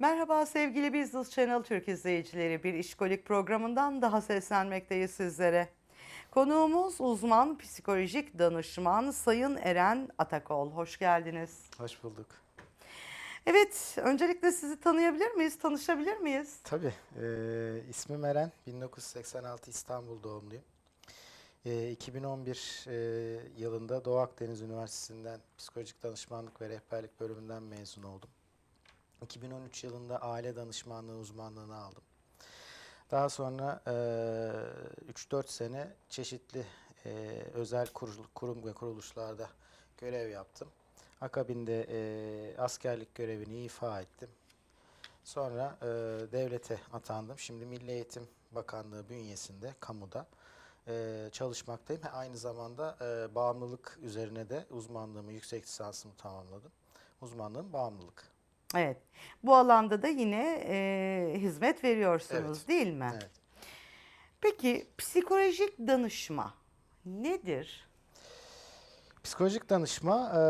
Merhaba sevgili Business Channel Türk izleyicileri. Bir işkolik programından daha seslenmekteyiz sizlere. Konuğumuz uzman psikolojik danışman Sayın Eren Atakol. Hoş geldiniz. Hoş bulduk. Evet, öncelikle sizi tanıyabilir miyiz, tanışabilir miyiz? Tabii. E, ismim Eren. 1986 İstanbul doğumluyum. E, 2011 e, yılında Doğu Akdeniz Üniversitesi'nden psikolojik danışmanlık ve rehberlik bölümünden mezun oldum. 2013 yılında aile danışmanlığı uzmanlığını aldım. Daha sonra e, 3-4 sene çeşitli e, özel kurul- kurum ve kuruluşlarda görev yaptım. Akabinde e, askerlik görevini ifa ettim. Sonra e, devlete atandım. Şimdi Milli Eğitim Bakanlığı bünyesinde, kamuda e, çalışmaktayım. Aynı zamanda e, bağımlılık üzerine de uzmanlığımı, yüksek lisansımı tamamladım. Uzmanlığım bağımlılık. Evet, bu alanda da yine e, hizmet veriyorsunuz Evet. değil mi? Evet. Peki psikolojik danışma nedir? Psikolojik danışma e,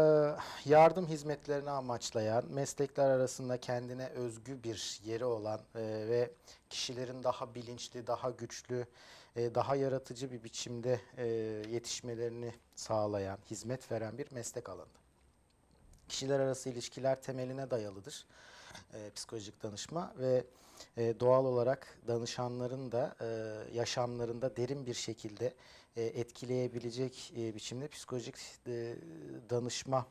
yardım hizmetlerini amaçlayan, meslekler arasında kendine özgü bir yeri olan e, ve kişilerin daha bilinçli, daha güçlü, e, daha yaratıcı bir biçimde e, yetişmelerini sağlayan, hizmet veren bir meslek alanı. Kişiler arası ilişkiler temeline dayalıdır e, psikolojik danışma ve e, doğal olarak danışanların da e, yaşamlarında derin bir şekilde e, etkileyebilecek e, biçimde psikolojik e, danışma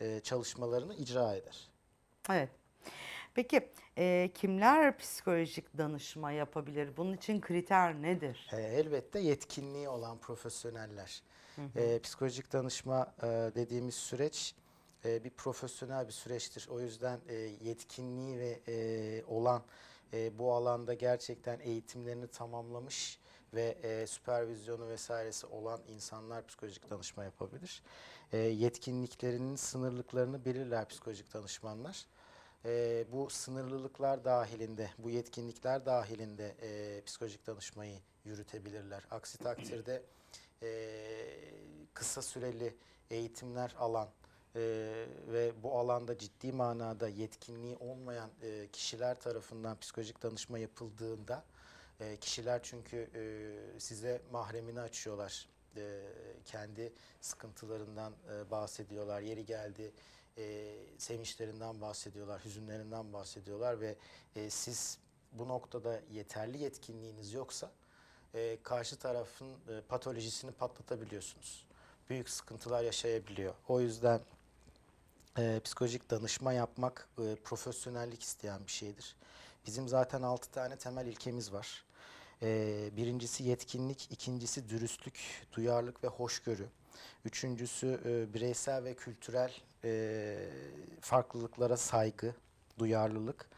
e, çalışmalarını icra eder. Evet. Peki e, kimler psikolojik danışma yapabilir? Bunun için kriter nedir? E, elbette yetkinliği olan profesyoneller. E, psikolojik danışma e, dediğimiz süreç e, bir profesyonel bir süreçtir. O yüzden e, yetkinliği ve e, olan bu alanda gerçekten eğitimlerini tamamlamış ve süpervizyonu vesairesi olan insanlar psikolojik danışma yapabilir. Yetkinliklerinin sınırlıklarını belirler psikolojik danışmanlar. Bu sınırlılıklar dahilinde, bu yetkinlikler dahilinde psikolojik danışmayı yürütebilirler. Aksi takdirde kısa süreli eğitimler alan e, ve bu alanda ciddi manada yetkinliği olmayan e, kişiler tarafından psikolojik danışma yapıldığında e, kişiler çünkü e, size mahremini açıyorlar. E, kendi sıkıntılarından e, bahsediyorlar. Yeri geldi e, sevinçlerinden bahsediyorlar, hüzünlerinden bahsediyorlar ve e, siz bu noktada yeterli yetkinliğiniz yoksa e, karşı tarafın e, patolojisini patlatabiliyorsunuz. Büyük sıkıntılar yaşayabiliyor. O yüzden e, psikolojik danışma yapmak e, profesyonellik isteyen bir şeydir. Bizim zaten altı tane temel ilkemiz var. E, birincisi yetkinlik, ikincisi dürüstlük, duyarlılık ve hoşgörü. Üçüncüsü e, bireysel ve kültürel e, farklılıklara saygı, duyarlılık,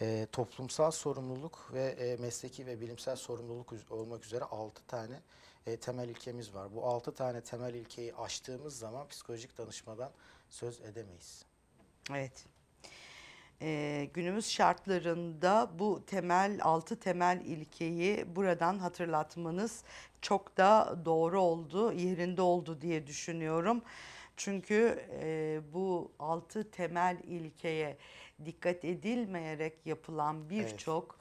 e, toplumsal sorumluluk ve e, mesleki ve bilimsel sorumluluk olmak üzere altı tane e, temel ilkemiz var. Bu altı tane temel ilkeyi aştığımız zaman psikolojik danışmadan söz edemeyiz. Evet. Ee, günümüz şartlarında bu temel, altı temel ilkeyi buradan hatırlatmanız çok da doğru oldu, yerinde oldu diye düşünüyorum. Çünkü e, bu altı temel ilkeye dikkat edilmeyerek yapılan birçok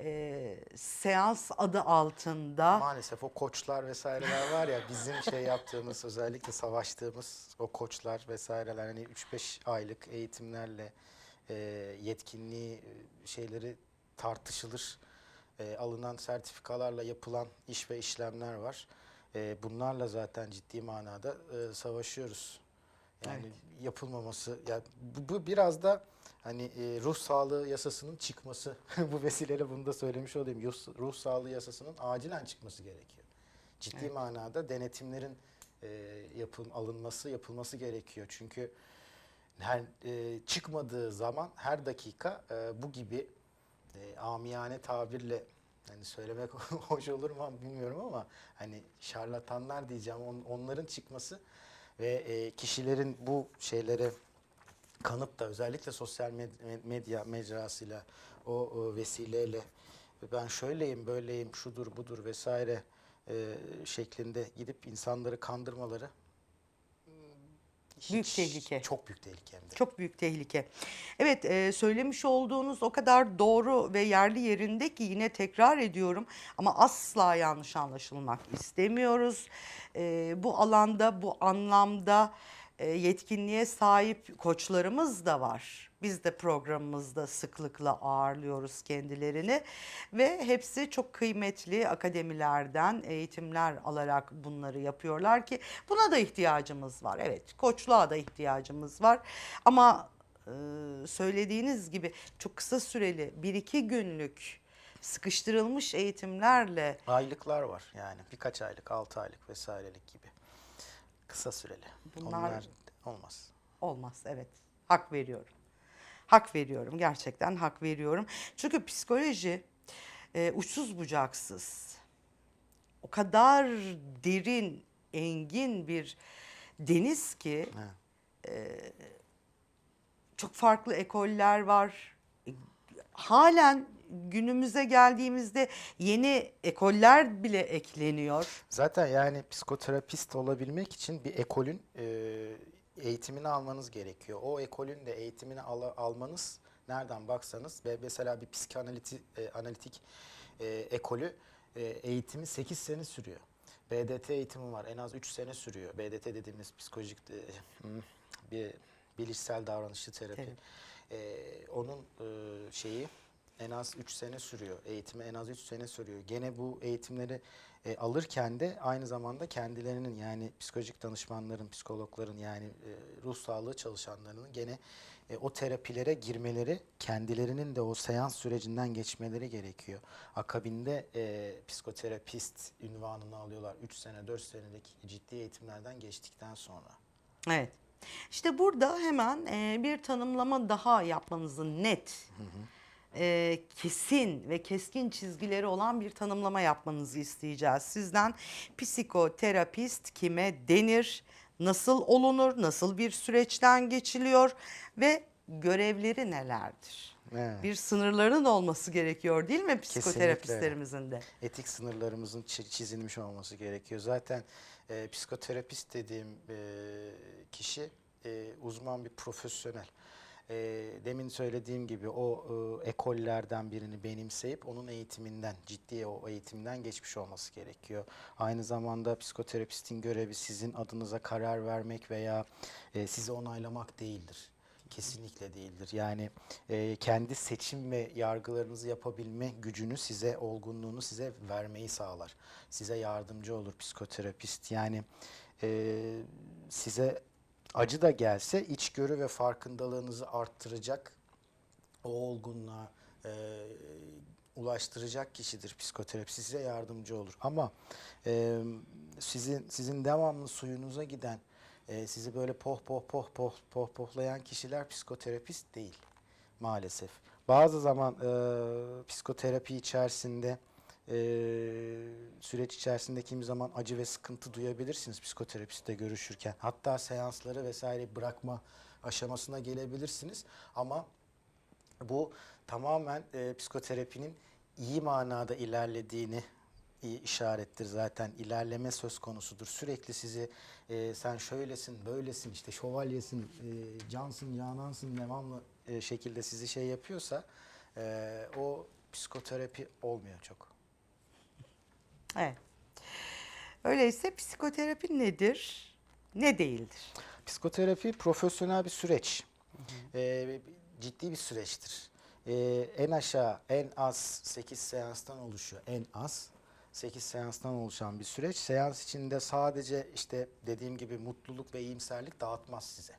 e, seans adı altında Maalesef o koçlar vesaireler var ya bizim şey yaptığımız özellikle savaştığımız o koçlar vesaireler hani 3-5 aylık eğitimlerle e, yetkinliği e, şeyleri tartışılır. E, alınan sertifikalarla yapılan iş ve işlemler var. E, bunlarla zaten ciddi manada e, savaşıyoruz. Yani yapılmaması ya bu, bu biraz da hani e, ruh sağlığı yasasının çıkması bu vesileyle bunu da söylemiş olayım. Ruh, ruh sağlığı yasasının acilen çıkması gerekiyor. Ciddi manada denetimlerin e, yapım alınması yapılması gerekiyor. Çünkü her e, çıkmadığı zaman her dakika e, bu gibi e, amiyane tabirle hani söylemek hoş olur mu bilmiyorum ama hani şarlatanlar diyeceğim on- onların çıkması ve e, kişilerin bu şeylere kanıp da özellikle sosyal med- medya mecrasıyla o, o vesileyle ben şöyleyim böyleyim şudur budur vesaire e, şeklinde gidip insanları kandırmaları Büyük tehlike. Çok büyük tehlike hem de. Çok büyük tehlike. Evet e, söylemiş olduğunuz o kadar doğru ve yerli yerinde ki yine tekrar ediyorum ama asla yanlış anlaşılmak istemiyoruz. E, bu alanda bu anlamda yetkinliğe sahip koçlarımız da var. Biz de programımızda sıklıkla ağırlıyoruz kendilerini ve hepsi çok kıymetli akademilerden eğitimler alarak bunları yapıyorlar ki buna da ihtiyacımız var. Evet koçluğa da ihtiyacımız var ama e, söylediğiniz gibi çok kısa süreli bir iki günlük sıkıştırılmış eğitimlerle Aylıklar var yani birkaç aylık, altı aylık vesairelik gibi. Kısa süreli. Bunlar- Onlar olmaz. Olmaz evet. Hak veriyorum. Hak veriyorum gerçekten hak veriyorum. Çünkü psikoloji e, uçsuz bucaksız. O kadar derin, engin bir deniz ki Evet. çok farklı ekoller var. Halen günümüze geldiğimizde yeni ekoller bile ekleniyor. Zaten yani psikoterapist olabilmek için bir ekolün e, eğitimini almanız gerekiyor. O ekolün de eğitimini ala- almanız nereden baksanız ve mesela bir psikanalitik e, analitik e, ekolü e, eğitimi 8 sene sürüyor. BDT eğitimi var en az 3 sene sürüyor. BDT dediğimiz psikolojik e, hmm, bir bilişsel davranışçı terapi. Evet. E, onun e, şeyi en az 3 sene sürüyor. Eğitimi en az 3 sene sürüyor. Gene bu eğitimleri e, alırken de aynı zamanda kendilerinin yani psikolojik danışmanların, psikologların yani e, ruh sağlığı çalışanlarının gene e, o terapilere girmeleri, kendilerinin de o seans sürecinden geçmeleri gerekiyor. Akabinde e, psikoterapist ünvanını alıyorlar 3 sene, 4 senelik ciddi eğitimlerden geçtikten sonra. Evet. İşte burada hemen e, bir tanımlama daha yapmanızı net, e, kesin ve keskin çizgileri olan bir tanımlama yapmanızı isteyeceğiz. Sizden psikoterapist kime denir, nasıl olunur, nasıl bir süreçten geçiliyor ve görevleri nelerdir? Evet. Bir sınırların olması gerekiyor değil mi psikoterapistlerimizin de? etik sınırlarımızın çi- çizilmiş olması gerekiyor. Zaten e, psikoterapist dediğim e, kişi e, uzman bir profesyonel. E, demin söylediğim gibi o e, ekollerden birini benimseyip onun eğitiminden, ciddi o eğitimden geçmiş olması gerekiyor. Aynı zamanda psikoterapistin görevi sizin adınıza karar vermek veya e, sizi onaylamak değildir. Kesinlikle değildir. Yani e, kendi seçim ve yargılarınızı yapabilme gücünü size, olgunluğunu size vermeyi sağlar. Size yardımcı olur psikoterapist. Yani e, size acı da gelse içgörü ve farkındalığınızı arttıracak, o olgunluğa e, ulaştıracak kişidir psikoterapist. Size yardımcı olur. Ama e, sizin sizin devamlı suyunuza giden, e, sizi böyle poh poh poh poh poh pohlayan kişiler psikoterapist değil maalesef. Bazı zaman e, psikoterapi içerisinde e, süreç içerisinde kimi zaman acı ve sıkıntı duyabilirsiniz psikoterapistle görüşürken. Hatta seansları vesaire bırakma aşamasına gelebilirsiniz ama bu tamamen e, psikoterapinin iyi manada ilerlediğini işarettir zaten. İlerleme söz konusudur. Sürekli sizi e, sen şöylesin, böylesin, işte şövalyesin, e, cansın, canansın devamlı e, şekilde sizi şey yapıyorsa e, o psikoterapi olmuyor çok. Evet. Öyleyse psikoterapi nedir, ne değildir? Psikoterapi profesyonel bir süreç. Ee, ciddi bir süreçtir. Ee, en aşağı en az 8 seanstan oluşuyor. En az 8 seanstan oluşan bir süreç. Seans içinde sadece işte dediğim gibi mutluluk ve iyimserlik dağıtmaz size.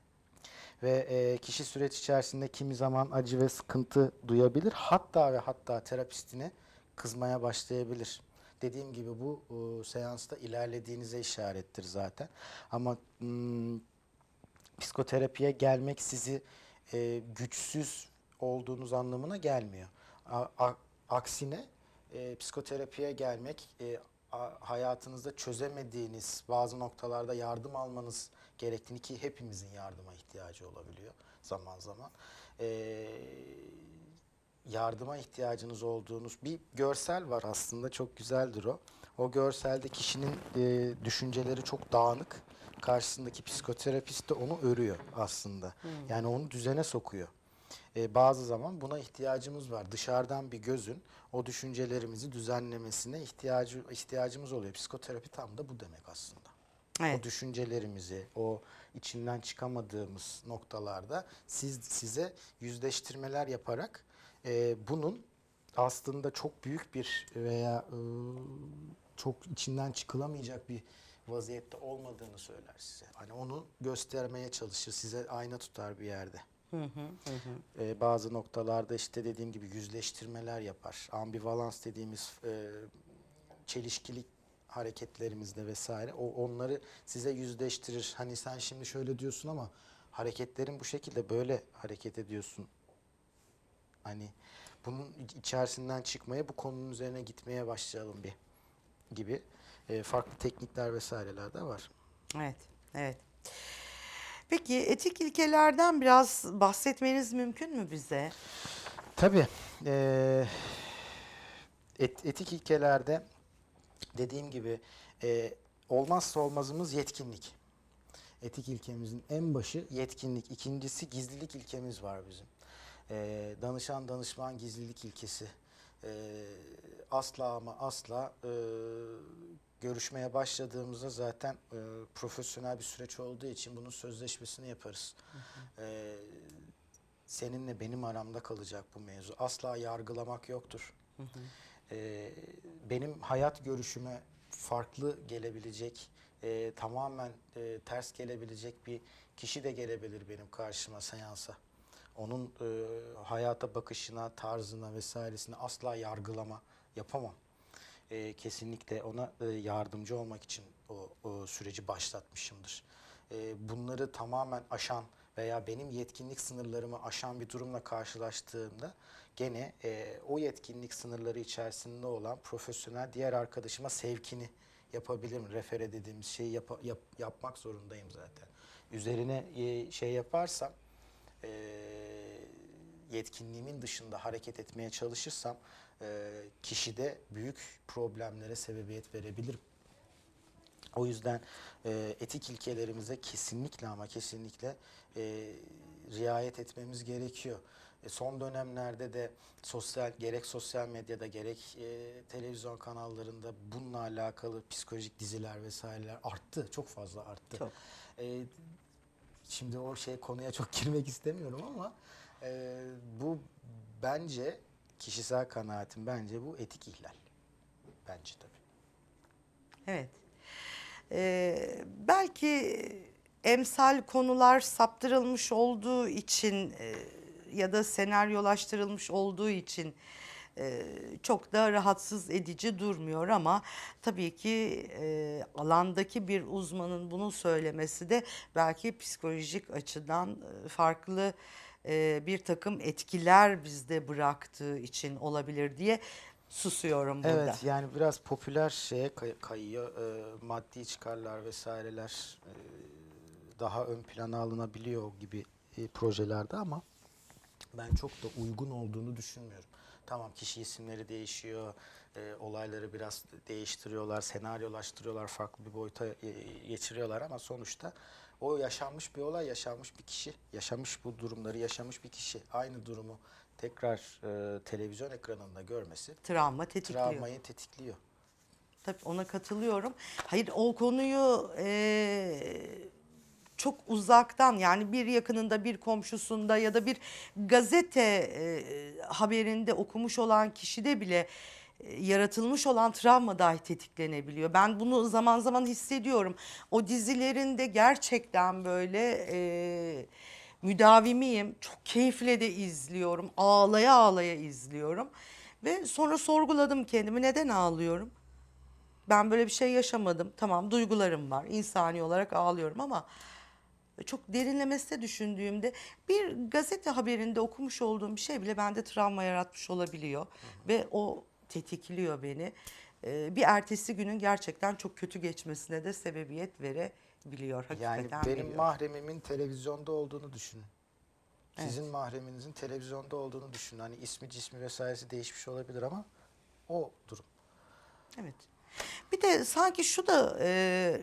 Ve e, kişi süreç içerisinde kimi zaman acı ve sıkıntı duyabilir. Hatta ve hatta terapistine kızmaya başlayabilir. Dediğim gibi bu e, seansta ilerlediğinize işarettir zaten. Ama hmm, psikoterapiye gelmek sizi e, güçsüz olduğunuz anlamına gelmiyor. A- a- aksine e, psikoterapiye gelmek e, hayatınızda çözemediğiniz bazı noktalarda yardım almanız gerektiğini ki hepimizin yardıma ihtiyacı olabiliyor zaman zaman. E, yardıma ihtiyacınız olduğunuz bir görsel var aslında çok güzeldir o. O görselde kişinin e, düşünceleri çok dağınık karşısındaki psikoterapist de onu örüyor aslında. Yani onu düzene sokuyor. E, bazı zaman buna ihtiyacımız var. Dışarıdan bir gözün o düşüncelerimizi düzenlemesine ihtiyacı ihtiyacımız oluyor. Psikoterapi tam da bu demek aslında. Evet. O düşüncelerimizi, o içinden çıkamadığımız noktalarda siz size yüzleştirmeler yaparak e, bunun aslında çok büyük bir veya e, çok içinden çıkılamayacak bir vaziyette olmadığını söyler size. Hani onu göstermeye çalışır, size ayna tutar bir yerde. E, bazı noktalarda işte dediğim gibi yüzleştirmeler yapar. Ambivalans dediğimiz e, çelişkili hareketlerimizde vesaire o onları size yüzleştirir. Hani sen şimdi şöyle diyorsun ama hareketlerin bu şekilde böyle hareket ediyorsun. Hani bunun iç- içerisinden çıkmaya, bu konunun üzerine gitmeye başlayalım bir gibi e, farklı teknikler vesaireler de var. Evet, evet. Peki etik ilkelerden biraz bahsetmeniz mümkün mü bize? Tabii. et- etik ilkelerde dediğim gibi eee, olmazsa olmazımız yetkinlik. Etik ilkemizin en başı yetkinlik. İkincisi gizlilik ilkemiz var bizim. Eee, danışan danışman gizlilik ilkesi. Eee, asla ama asla eee, görüşmeye başladığımızda zaten eee, profesyonel bir süreç olduğu için bunun sözleşmesini yaparız. Eee seninle benim aramda kalacak bu mevzu. Asla yargılamak yoktur. Ee, benim hayat görüşüme farklı gelebilecek, e, tamamen e, ters gelebilecek bir kişi de gelebilir benim karşıma seansa. Onun e, hayata bakışına, tarzına vesairesine asla yargılama yapamam. E, kesinlikle ona e, yardımcı olmak için o, o süreci başlatmışımdır. E, bunları tamamen aşan veya benim yetkinlik sınırlarımı aşan bir durumla karşılaştığımda gene e, o yetkinlik sınırları içerisinde olan profesyonel diğer arkadaşıma sevkini yapabilirim. Refere dediğimiz şeyi yapa- yap- yapmak zorundayım zaten. Üzerine e, şey yaparsam e, yetkinliğimin dışında hareket etmeye çalışırsam e, kişide büyük problemlere sebebiyet verebilirim. O yüzden e, etik ilkelerimize kesinlikle ama kesinlikle e, riayet etmemiz gerekiyor. E, son dönemlerde de sosyal gerek sosyal medyada gerek e, televizyon kanallarında bununla alakalı psikolojik diziler vesaireler arttı. Çok fazla arttı. Çok. E, şimdi o şey konuya çok girmek istemiyorum ama e, bu bence kişisel kanaatim bence bu etik ihlal. Bence tabii. Evet. Ee, belki emsal konular saptırılmış olduğu için e, ya da senaryolaştırılmış olduğu için e, çok da rahatsız edici durmuyor ama tabii ki e, alandaki bir uzmanın bunu söylemesi de belki psikolojik açıdan e, farklı e, bir takım etkiler bizde bıraktığı için olabilir diye susuyorum burada. Evet yani biraz popüler şeye kay- kayıyor. Ee, maddi çıkarlar vesaireler e, daha ön plana alınabiliyor gibi e, projelerde ama ben çok da uygun olduğunu düşünmüyorum. Tamam kişi isimleri değişiyor, e, olayları biraz değiştiriyorlar, senaryolaştırıyorlar, farklı bir boyuta e, geçiriyorlar ama sonuçta o yaşanmış bir olay, yaşanmış bir kişi, yaşamış bu durumları yaşamış bir kişi aynı durumu tekrar e, televizyon ekranında görmesi Travma tetikliyor. travmayı tetikliyor. Tabii ona katılıyorum. Hayır o konuyu eee, çok uzaktan yani bir yakınında bir komşusunda ya da bir gazete eee, haberinde okumuş olan kişide bile e, yaratılmış olan travma dahi tetiklenebiliyor. Ben bunu zaman zaman hissediyorum. O dizilerinde gerçekten böyle eee müdavimiyim. Çok keyifle de izliyorum. Ağlaya ağlaya izliyorum. Ve sonra sorguladım kendimi neden ağlıyorum? Ben böyle bir şey yaşamadım. Tamam duygularım var. İnsani olarak ağlıyorum ama çok derinlemesine düşündüğümde bir gazete haberinde okumuş olduğum bir şey bile bende travma yaratmış olabiliyor. Ve o tetikliyor beni. Ee, bir ertesi günün gerçekten çok kötü geçmesine de sebebiyet verebiliyor. Yani Hakikaten benim veriyor. mahremimin televizyonda olduğunu düşünün. Sizin mahreminizin televizyonda olduğunu düşünün. Hani ismi cismi vesairesi değişmiş olabilir ama o durum. Evet. Bir de sanki şu da e,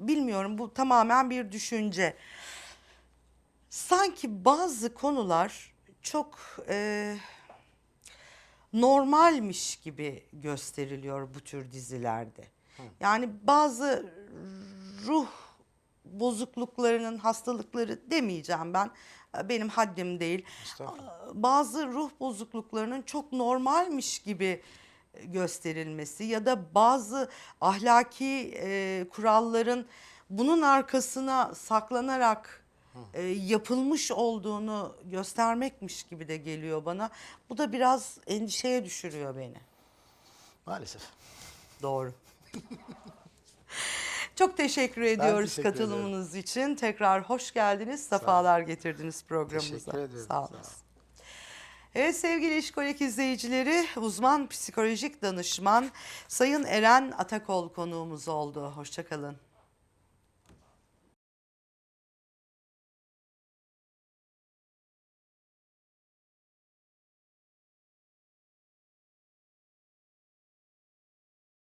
bilmiyorum bu tamamen bir düşünce. Sanki bazı konular çok e, normalmiş gibi gösteriliyor bu tür dizilerde. Yani bazı ruh bozukluklarının hastalıkları demeyeceğim ben. Benim haddim değil. Bazı ruh bozukluklarının çok normalmiş gibi gösterilmesi ya da bazı ahlaki e, kuralların bunun arkasına saklanarak e, yapılmış olduğunu göstermekmiş gibi de geliyor bana. Bu da biraz endişeye düşürüyor beni. Maalesef. Doğru. Çok teşekkür ediyoruz teşekkür katılımınız için. Tekrar hoş geldiniz, sefalar getirdiniz programımıza. Teşekkür ediyorum. Sağ Sağ olun. olun. Evet sevgili İşkolik izleyicileri, uzman psikolojik danışman Sayın Eren Atakol konuğumuz oldu. Hoşçakalın.